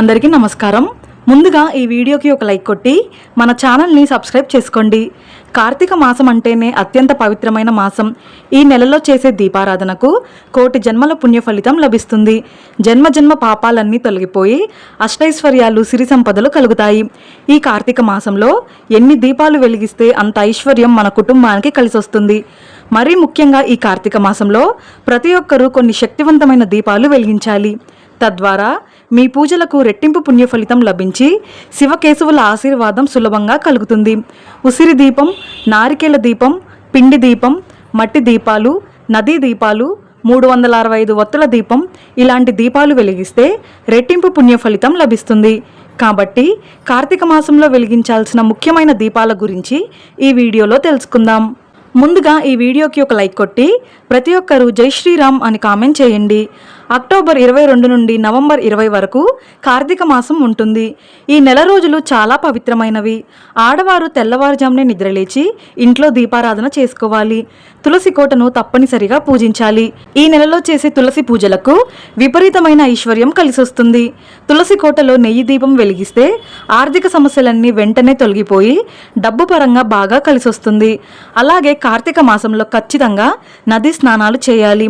అందరికీ నమస్కారం. ముందుగా ఈ వీడియోకి ఒక లైక్ కొట్టి మన ఛానల్ని సబ్స్క్రైబ్ చేసుకోండి. కార్తీక మాసం అంటేనే అత్యంత పవిత్రమైన మాసం. ఈ నెలలో చేసే దీపారాధనకు కోటి జన్మల పుణ్య ఫలితం లభిస్తుంది. జన్మ జన్మ పాపాలన్నీ తొలగిపోయి అష్టైశ్వర్యాలు సిరి సంపదలు కలుగుతాయి. ఈ కార్తీక మాసంలో ఎన్ని దీపాలు వెలిగిస్తే అంత ఐశ్వర్యం మన కుటుంబానికి కలిసొస్తుంది. మరీ ముఖ్యంగా ఈ కార్తీక మాసంలో ప్రతి ఒక్కరూ కొన్ని శక్తివంతమైన దీపాలు వెలిగించాలి. తద్వారా మీ పూజలకు రెట్టింపు పుణ్య ఫలితం లభించి శివకేశవుల ఆశీర్వాదం సులభంగా కలుగుతుంది. ఉసిరి దీపం నారికేల దీపం పిండి దీపం మట్టి దీపాలు నదీ దీపాలు మూడు వందల అరవై ఐదు వత్తుల దీపం ఇలాంటి దీపాలు వెలిగిస్తే రెట్టింపు పుణ్య ఫలితం లభిస్తుంది. కాబట్టి కార్తీక మాసంలో వెలిగించాల్సిన ముఖ్యమైన దీపాల గురించి ఈ వీడియోలో తెలుసుకుందాం. ముందుగా ఈ వీడియోకి ఒక లైక్ కొట్టి ప్రతి ఒక్కరూ జై శ్రీరామ్ అని కామెంట్ చేయండి. అక్టోబర్ ఇరవై రెండు నుండి నవంబర్ ఇరవై వరకు కార్తీక మాసం ఉంటుంది. ఈ నెల రోజులు చాలా పవిత్రమైనవి. ఆడవారు తెల్లవారుజామునే నిద్రలేచి ఇంట్లో దీపారాధన చేసుకోవాలి. తులసి కోటను తప్పనిసరిగా పూజించాలి. ఈ నెలలో చేసే తులసి పూజలకు విపరీతమైన ఐశ్వర్యం కలిసొస్తుంది. తులసి కోటలో నెయ్యి దీపం వెలిగిస్తే ఆర్థిక సమస్యలన్నీ వెంటనే తొలగిపోయి డబ్బు పరంగా బాగా కలిసొస్తుంది. అలాగే కార్తీక మాసంలో ఖచ్చితంగా నది స్నానాలు చేయాలి.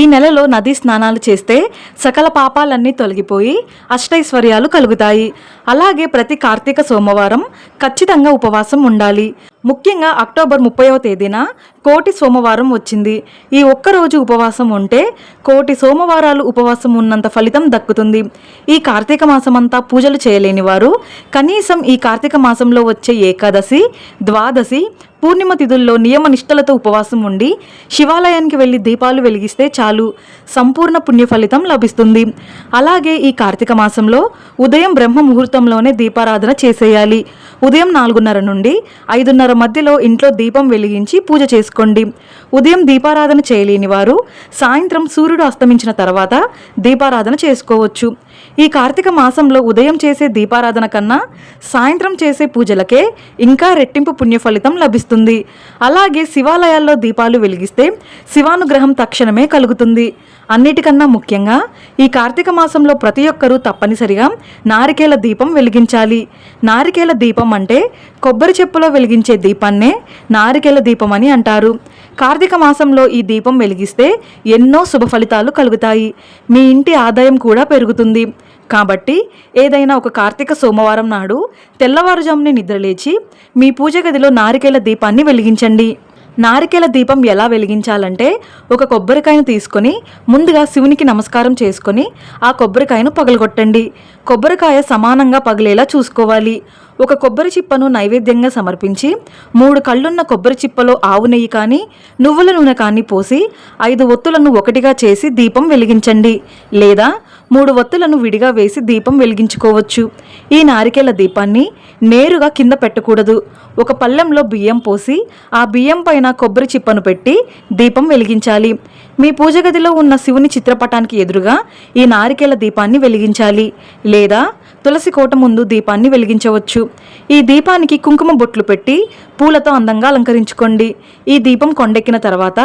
ఈ నెలలో నదీ స్నానాలు చేస్తే సకల పాపాలన్నీ తొలగిపోయి అష్టైశ్వర్యాలు కలుగుతాయి. అలాగే ప్రతి కార్తీక సోమవారం ఖచ్చితంగా ఉపవాసం ఉండాలి. ముఖ్యంగా అక్టోబర్ ముప్పైవ తేదీన కోటి సోమవారం వచ్చింది. ఈ ఒక్కరోజు ఉపవాసం ఉంటే కోటి సోమవారాలు ఉపవాసం ఉన్నంత ఫలితం దక్కుతుంది. ఈ కార్తీక మాసమంతా పూజలు చేయలేని వారు కనీసం ఈ కార్తీక మాసంలో వచ్చే ఏకాదశి ద్వాదశి పూర్ణిమ తిథుల్లో నియమ నిష్టలతో ఉపవాసం ఉండి శివాలయానికి వెళ్ళి దీపాలు వెలిగిస్తే చాలు సంపూర్ణ పుణ్య ఫలితం లభిస్తుంది. అలాగే ఈ కార్తీక మాసంలో ఉదయం బ్రహ్మ ముహూర్తంలోనే దీపారాధన చేసేయాలి. ఉదయం నాలుగున్నర నుండి ఐదున్నర మధ్యలో ఇంట్లో దీపం వెలిగించి పూజ చేసుకోండి. ఉదయం దీపారాధన చేయలేని వారు సాయంత్రం సూర్యుడు అస్తమించిన తర్వాత దీపారాధన చేసుకోవచ్చు. ఈ కార్తీక మాసంలో ఉదయం చేసే దీపారాధన కన్నా సాయంత్రం చేసే పూజలకే ఇంకా రెట్టింపు పుణ్య ఫలితం లభిస్తుంది. అలాగే శివాలయాల్లో దీపాలు వెలిగిస్తే శివానుగ్రహం తక్షణమే కలుగుతుంది. అన్నిటికన్నా ముఖ్యంగా ఈ కార్తీక మాసంలో ప్రతి ఒక్కరూ తప్పనిసరిగా నారికేల దీపం వెలిగించాలి. నారికేల దీపం అంటే కొబ్బరి చెప్పులో వెలిగించే దీపాన్నే నారికేల దీపం అని అంటారు. కార్తీక మాసంలో ఈ దీపం వెలిగిస్తే ఎన్నో శుభ ఫలితాలు కలుగుతాయి. మీ ఇంటి ఆదాయం కూడా పెరుగుతుంది. కాబట్టి ఏదైనా ఒక కార్తీక సోమవారం నాడు తెల్లవారుజాముని నిద్రలేచి మీ పూజ గదిలో నారికేల దీపాన్ని వెలిగించండి. నారికేల దీపం ఎలా వెలిగించాలంటే ఒక కొబ్బరికాయను తీసుకొని ముందుగా శివునికి నమస్కారం చేసుకొని ఆ కొబ్బరికాయను పగలగొట్టండి. కొబ్బరికాయ సమానంగా పగిలేలా చూసుకోవాలి. ఒక కొబ్బరి చిప్పను నైవేద్యంగా సమర్పించి మూడు కళ్ళున్న కొబ్బరి చిప్పలో ఆవు నెయ్యి కానీ నువ్వుల నూనె కానీ పోసి ఐదు ఒత్తులను ఒకటిగా చేసి దీపం వెలిగించండి. లేదా మూడు ఒత్తులను విడిగా వేసి దీపం వెలిగించుకోవచ్చు. ఈ నారికేల దీపాన్ని నేరుగా కింద పెట్టకూడదు. ఒక పళ్ళెంలో బియ్యం పోసి ఆ బియ్యం పైన కొబ్బరి చిప్పను పెట్టి దీపం వెలిగించాలి. మీ పూజ గదిలో ఉన్న శివుని చిత్రపటానికి ఎదురుగా ఈ నారికేల దీపాన్ని వెలిగించాలి. లేదా తులసి కోట ముందు దీపాన్ని వెలిగించవచ్చు. ఈ దీపానికి కుంకుమ బొట్లు పెట్టి పూలతో అందంగా అలంకరించుకోండి. ఈ దీపం కొండెక్కిన తర్వాత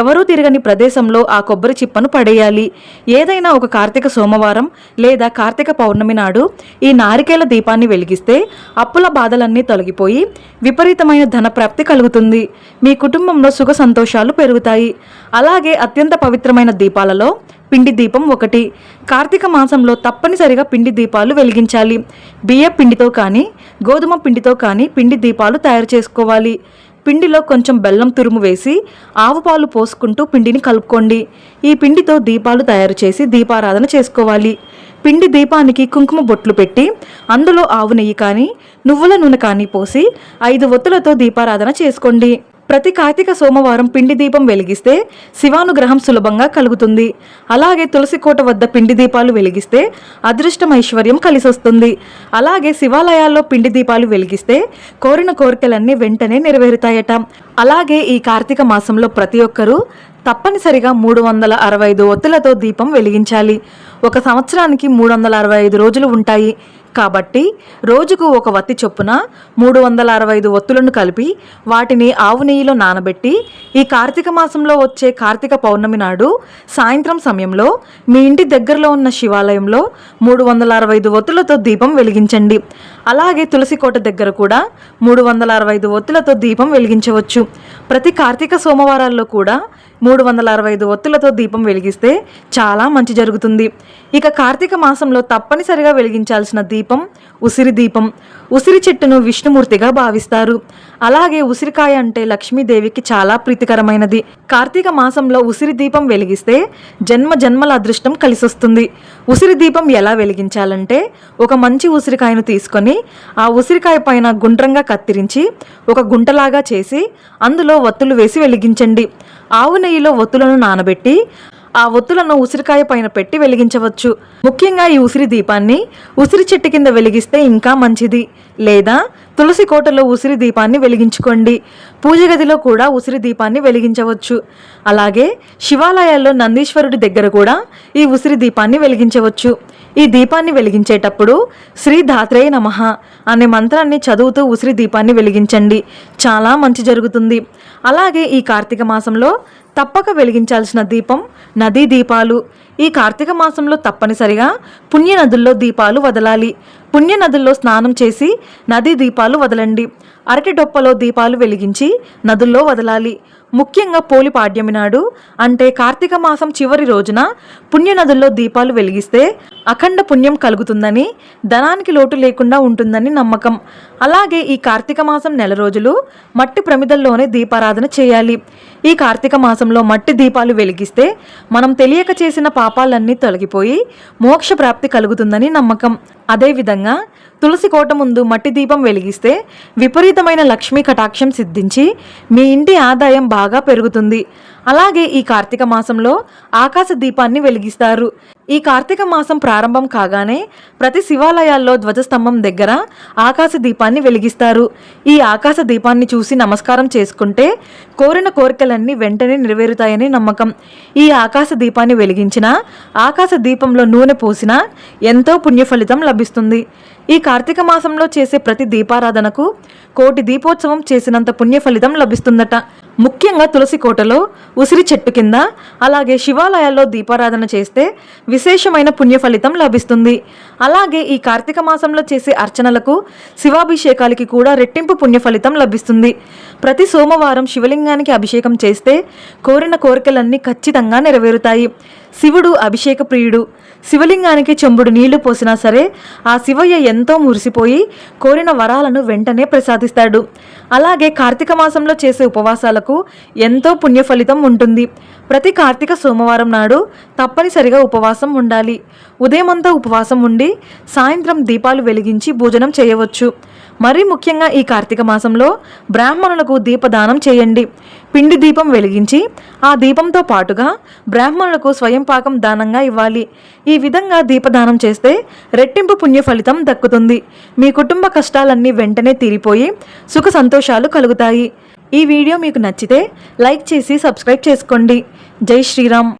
ఎవరూ తిరగని ప్రదేశంలో ఆ కొబ్బరి చిప్పను పడేయాలి. ఏదైనా ఒక కార్తీక సోమవారం లేదా కార్తీక పౌర్ణమి నాడు ఈ నారికేల దీపాన్ని వెలిగిస్తే అప్పుల బాధలన్నీ తొలగిపోయి విపరీతమైన ధనప్రాప్తి కలుగుతుంది. మీ కుటుంబంలో సుఖ సంతోషాలు పెరుగుతాయి. అలాగే అత్యంత పవిత్రమైన దీపాలలో పిండి దీపం ఒకటి. కార్తీక మాసంలో తప్పనిసరిగా పిండి దీపాలు వెలిగించాలి. బియ్య పిండితో కానీ గోధుమ పిండితో కానీ పిండి దీపాలు తయారు చేసుకోవాలి. పిండిలో కొంచెం బెల్లం తురుము వేసి ఆవు పాలు పోసుకుంటూ పిండిని కలుపుకోండి. ఈ పిండితో దీపాలు తయారు చేసి దీపారాధన చేసుకోవాలి. పిండి దీపానికి కుంకుమ బొట్లు పెట్టి అందులో ఆవు నెయ్యి కానీ నువ్వుల నూనె కానీ పోసి ఐదు ఒత్తులతో దీపారాధన చేసుకోండి. ప్రతి కార్తీక సోమవారం పిండి దీపం వెలిగిస్తే శివానుగ్రహం సులభంగా కలుగుతుంది. అలాగే తులసి కోట వద్ద పిండి దీపాలు వెలిగిస్తే అదృష్టం ఐశ్వర్యం కలిసొస్తుంది. అలాగే శివాలయాల్లో పిండి దీపాలు వెలిగిస్తే కోరిన కోరికలన్నీ వెంటనే నెరవేరుతాయట. అలాగే ఈ కార్తీక మాసంలో ప్రతి ఒక్కరూ తప్పనిసరిగా మూడు వందల అరవై ఐదు ఒత్తులతో దీపం వెలిగించాలి. ఒక సంవత్సరానికి మూడు వందల అరవై ఐదు రోజులు ఉంటాయి. కాబట్టి రోజుకు ఒక వత్తి చొప్పున మూడు వందల అరవై ఐదు ఒత్తులను కలిపి వాటిని ఆవు నెయ్యిలో నానబెట్టి ఈ కార్తీక మాసంలో వచ్చే కార్తీక పౌర్ణమి నాడు సాయంత్రం సమయంలో మీ ఇంటి దగ్గరలో ఉన్న శివాలయంలో మూడు వందల అరవై ఐదు ఒత్తులతో దీపం వెలిగించండి. అలాగే తులసి కోట దగ్గర కూడా మూడు వందల అరవై ఐదు ఒత్తులతో దీపం వెలిగించవచ్చు. ప్రతి కార్తీక సోమవారాల్లో కూడా మూడు వందల అరవై ఐదు ఒత్తులతో దీపం వెలిగిస్తే చాలా మంచి జరుగుతుంది. ఇక కార్తీక మాసంలో తప్పనిసరిగా వెలిగించాల్సిన దీపం ఉసిరి దీపం. ఉసిరి చెట్టును విష్ణుమూర్తిగా భావిస్తారు. అలాగే ఉసిరికాయ అంటే లక్ష్మీదేవికి చాలా ప్రీతికరమైనది. కార్తీక మాసంలో ఉసిరి దీపం వెలిగిస్తే జన్మ జన్మల అదృష్టం కలిసొస్తుంది. ఉసిరి దీపం ఎలా వెలిగించాలంటే ఒక మంచి ఉసిరికాయను తీసుకొని ఆ ఉసిరికాయ పైన గుండ్రంగా కత్తిరించి ఒక గుంటలాగా చేసి అందులో వత్తులు వేసి వెలిగించండి. ఆవు నెయ్యిలో ఒత్తులను నానబెట్టి ఆ ఒత్తులను ఉసిరికాయ పైన పెట్టి వెలిగించవచ్చు. ముఖ్యంగా ఈ ఉసిరి దీపాన్ని ఉసిరి చెట్టు కింద వెలిగిస్తే ఇంకా మంచిది. లేదా తులసి కోటలో ఉసిరి దీపాన్ని వెలిగించుకోండి. పూజ గదిలో కూడా ఉసిరి దీపాన్ని వెలిగించవచ్చు. అలాగే శివాలయాల్లో నందీశ్వరుడి దగ్గర కూడా ఈ ఉసిరి దీపాన్ని వెలిగించవచ్చు. ఈ దీపాన్ని వెలిగించేటప్పుడు శ్రీ ధాత్రేయ నమః అనే మంత్రాన్ని చదువుతూ ఉసిరి దీపాన్ని వెలిగించండి. చాలా మంచి జరుగుతుంది. అలాగే ఈ కార్తీక మాసంలో తప్పక వెలిగించాల్సిన దీపం నదీ దీపాలు. ఈ కార్తీక మాసంలో తప్పనిసరిగా పుణ్య నదుల్లో దీపాలు వదలాలి. పుణ్య నదుల్లో స్నానం చేసి నదీ దీపాలు వదలండి. అరటి డొప్పలో దీపాలు వెలిగించి నదుల్లో వదలాలి. ముఖ్యంగా పోలి పాడ్యమి నాడు అంటే కార్తీక మాసం చివరి రోజున పుణ్య నదుల్లో దీపాలు వెలిగిస్తే అఖండ పుణ్యం కలుగుతుందని ధనానికి లోటు లేకుండా ఉంటుందని నమ్మకం. అలాగే ఈ కార్తీక మాసం నెల రోజులు మట్టి ప్రమిదల్లోనే దీపారాధన చేయాలి. ఈ కార్తీక మాసంలో మట్టి దీపాలు వెలిగిస్తే మనం తెలియక చేసిన పాపాలన్నీ తొలగిపోయి మోక్ష ప్రాప్తి కలుగుతుందని నమ్మకం. అదేవిధంగా తులసి కోట ముందు మట్టి దీపం వెలిగిస్తే విపరీతమైన లక్ష్మీ కటాక్షం సిద్ధించి మీ ఇంటి ఆదాయం బాగా పెరుగుతుంది. అలాగే ఈ కార్తీక మాసంలో ఆకాశ దీపాన్ని వెలిగిస్తారు. ఈ కార్తీక మాసం ప్రారంభం కాగానే ప్రతి శివాలయాల్లో ధ్వజస్తంభం దగ్గర ఆకాశ దీపాన్ని వెలిగిస్తారు. ఈ ఆకాశ దీపాన్ని చూసి నమస్కారం చేసుకుంటే కోరిన కోరికలన్నీ వెంటనే నెరవేరుతాయని నమ్మకం. ఈ ఆకాశ దీపాన్ని వెలిగించిన ఆకాశ దీపంలో నూనె పోసినా ఎంతో పుణ్యఫలితం లభిస్తుంది. ఈ కార్తీక మాసంలో చేసే ప్రతి దీపారాధనకు కోటి దీపోత్సవం చేసినంత పుణ్యఫలితం లభిస్తుందట. ముఖ్యంగా తులసి కోటలో ఉసిరి చెట్టు కింద అలాగే శివాలయాల్లో దీపారాధన చేస్తే విశేషమైన పుణ్య ఫలితం లభిస్తుంది. అలాగే ఈ కార్తీక మాసంలో చేసే అర్చనలకు శివాభిషేకాలకి కూడా రెట్టింపు పుణ్య ఫలితం లభిస్తుంది. ప్రతి సోమవారం శివలింగానికి అభిషేకం చేస్తే కోరిన కోరికలన్నీ ఖచ్చితంగా నెరవేరుతాయి. శివుడు అభిషేక ప్రియుడు. శివలింగానికి చెంబుడు నీళ్ళు పోసినా సరే ఆ శివయ్య ఎంతో మురిసిపోయి కోరిన వరాలను వెంటనే ప్రసాదిస్తాడు. అలాగే కార్తీక మాసంలో చేసే ఉపవాసాలకు ఎంతో పుణ్య ఫలితం ఉంటుంది. ప్రతి కార్తీక సోమవారం నాడు తప్పనిసరిగా ఉపవాసం ఉండాలి. ఉదయమంతా ఉపవాసం ఉండి సాయంత్రం దీపాలు వెలిగించి భోజనం చేయవచ్చు. మరీ ముఖ్యంగా ఈ కార్తీక మాసంలో బ్రాహ్మణులకు దీపదానం చేయండి. పిండి దీపం వెలిగించి ఆ దీపంతో పాటుగా బ్రాహ్మణులకు స్వయం పాకం దానంగా ఇవ్వాలి. ఈ విధంగా దీపదానం చేస్తే రెట్టింపు పుణ్య ఫలితం దక్కుతుంది. మీ కుటుంబ కష్టాలన్నీ వెంటనే తీరిపోయి సుఖ సంతోషాలు కలుగుతాయి. ఈ వీడియో మీకు నచ్చితే లైక్ చేసి సబ్స్క్రైబ్ చేసుకోండి. జై శ్రీరామ్.